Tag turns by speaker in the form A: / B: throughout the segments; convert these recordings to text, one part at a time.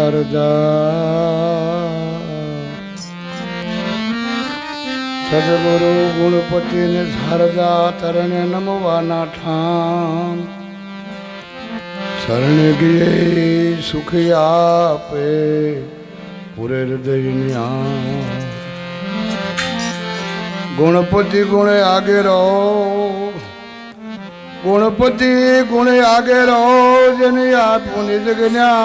A: હરજા સદગુરુ ગુણપતિ ને શારદા તરણે નમવાના ઠામ શરણે ગયે સુખ આપે પૂરે હૃદયની આ ગુણપતિ ગુણે આગે રહો ગુણપતિ ગુણ આગે રહો જેની નિજ જ્ઞાન.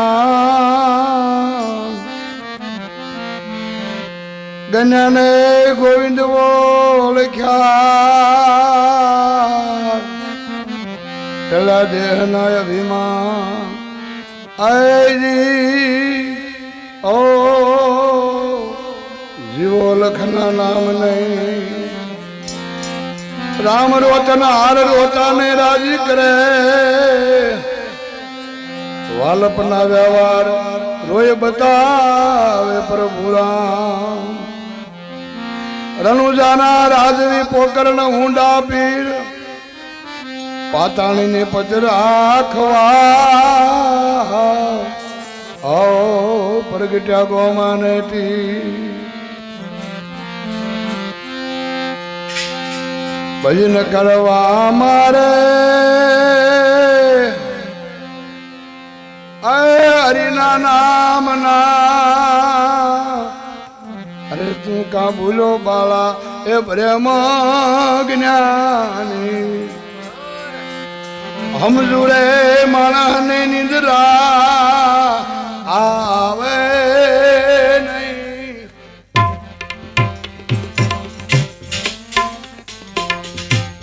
A: ગણ્યાને ગોવિંદ લખ્યા પેલા દેહના અભિમાન આયજી, ઓ જીવો લખના નામ નહીં. રામ રોચન હાર રોચાને રાજી કરે. વાલપના વ્યવહાર રોય બતાવે પ્રભુ રામ રણુજાના રાજવી પોકરણ ઊંડા પીર પાતાણીને પજ રાખવા ઓ પ્રગટ્યા ગોમાને ભજન કરવા મારે. હરિના નામ ના અરે તું કા ભૂલો બાળા, એ પ્રેમ જ્ઞાની. હમજુડે માણસને નિંદ્રા, આવે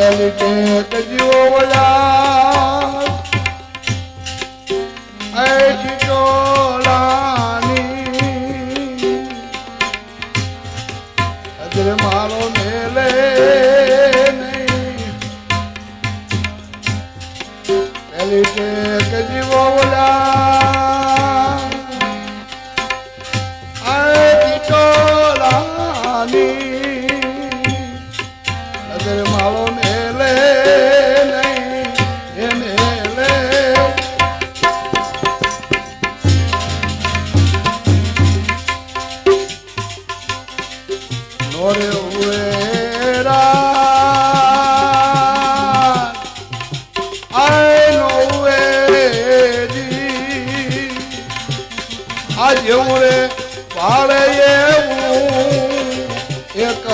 A: કેલકે જીવો વળા એ જીતો આ જેવું રે પાડે એવું એક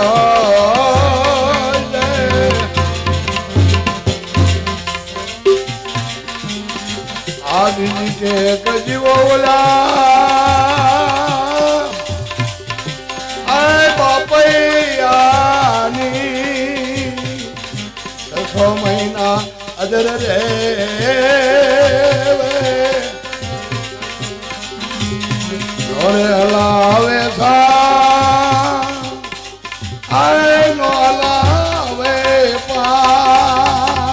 A: આજની આ છે કજીવો ઓલા. આય બાપૈયાની છ મહિના અદર રે ઘરે હલાવે સા આય નો હલાવે પા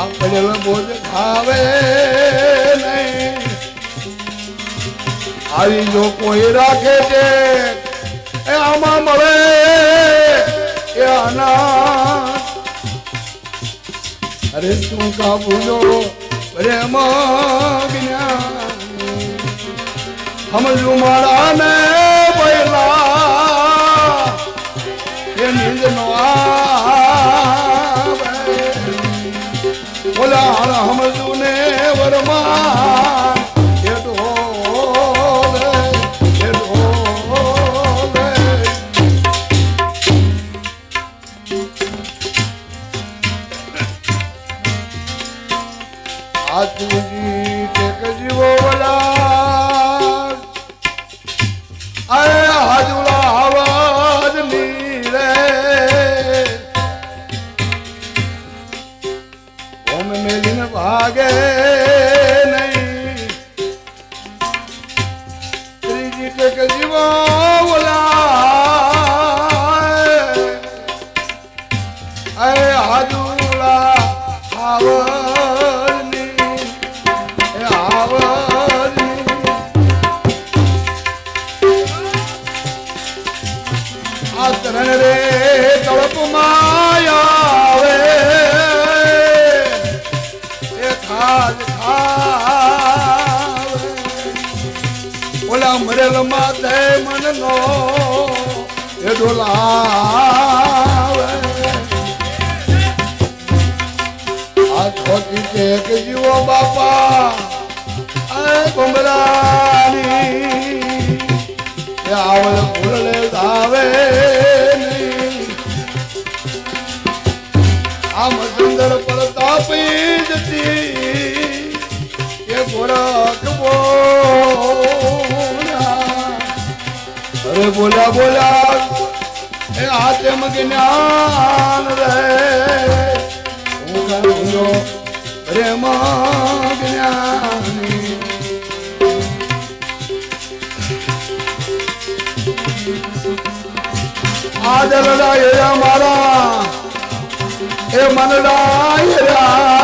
A: આપણે ખાવે નહીં. આવી જો કોઈ રાખે છે, એ આમાં મળે એ અનાથ. અરે તું કા ભૂલો પ્રેમ જ્ઞાની સમજુ મારા ને પહેલા એ નિજ નો બોલા હર સમજુ ને વરમાન ઓલા મરેલ મન નો એ ડોલાવે આ છે કે જીવો બાપા, આ એ આવળ આવે બોલા બોલ્યા એ આત્મ જ્ઞાન રે. રે જ્ઞાની. આદરડા એરા મારા એ મનડા એરા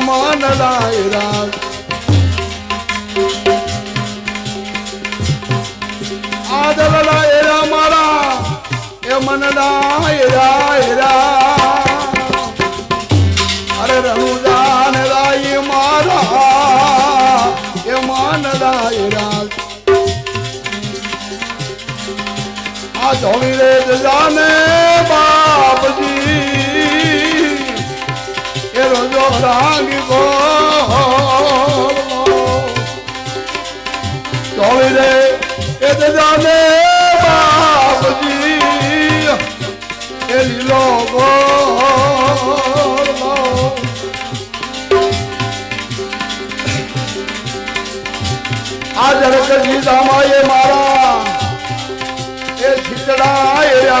A: એ મનડા આદર આદરડા એરા મારા એ મનડા એરા એરા અરે રણુદાન લાય મારા એ મન રાય રાજ આ ધોવી રે જાને બાપજી આ જરક સીતામાં એ મારા એ છીતડાય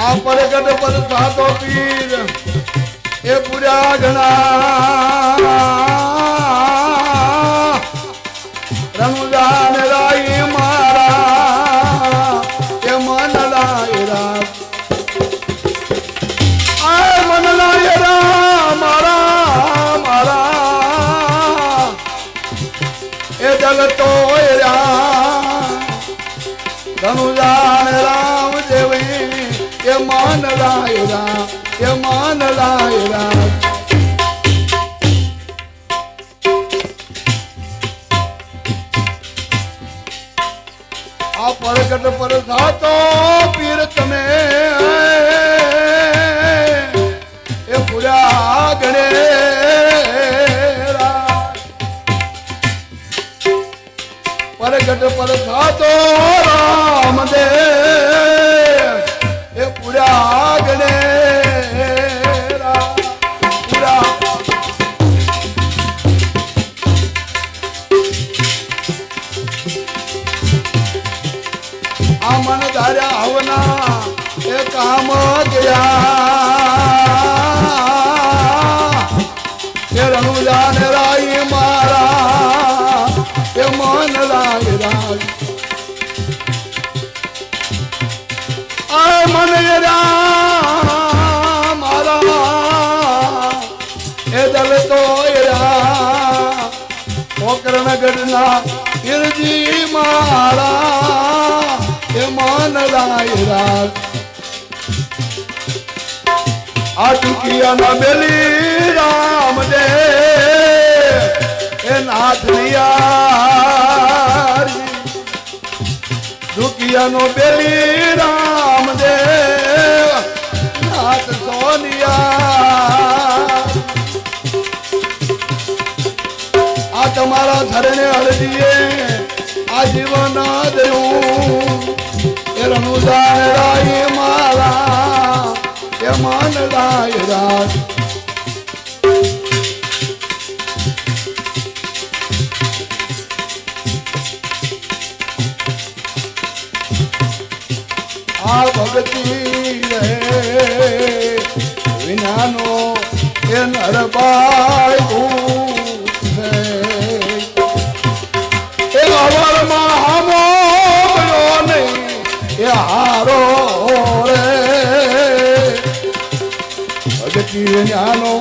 A: આ પરગટ પર સાતો પીર. એ પૂરા ઘણા ધનુજાન રામ દેવી એ માન લાયરા એ માન લાયરા આ પરગટ પર પીર પરગટ પર સાતો રામ દે એ પૂરા. આ મન ધાર્યા હવના એ કામ ગયા. એ રણુજાન એ દલ તો રા પોકરણ ગઢના મારા એ મન રાય રાય આ ટુકિયાના બેલી રામ દે. એ નાથ લિયારી દુકિયાનો બેલી રામ ધરણે હળદીએ આ દેવું. એ રણુદાન રાય મારા એ માન રાય રાજ. આ ભક્તિ રે, વિનાનો એ નરબાઈ જ્ઞાનો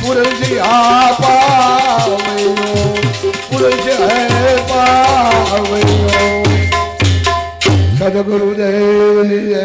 A: પુરજી આ પાવયો પુરજ હે પાવયો. સદગુરુદેવની જય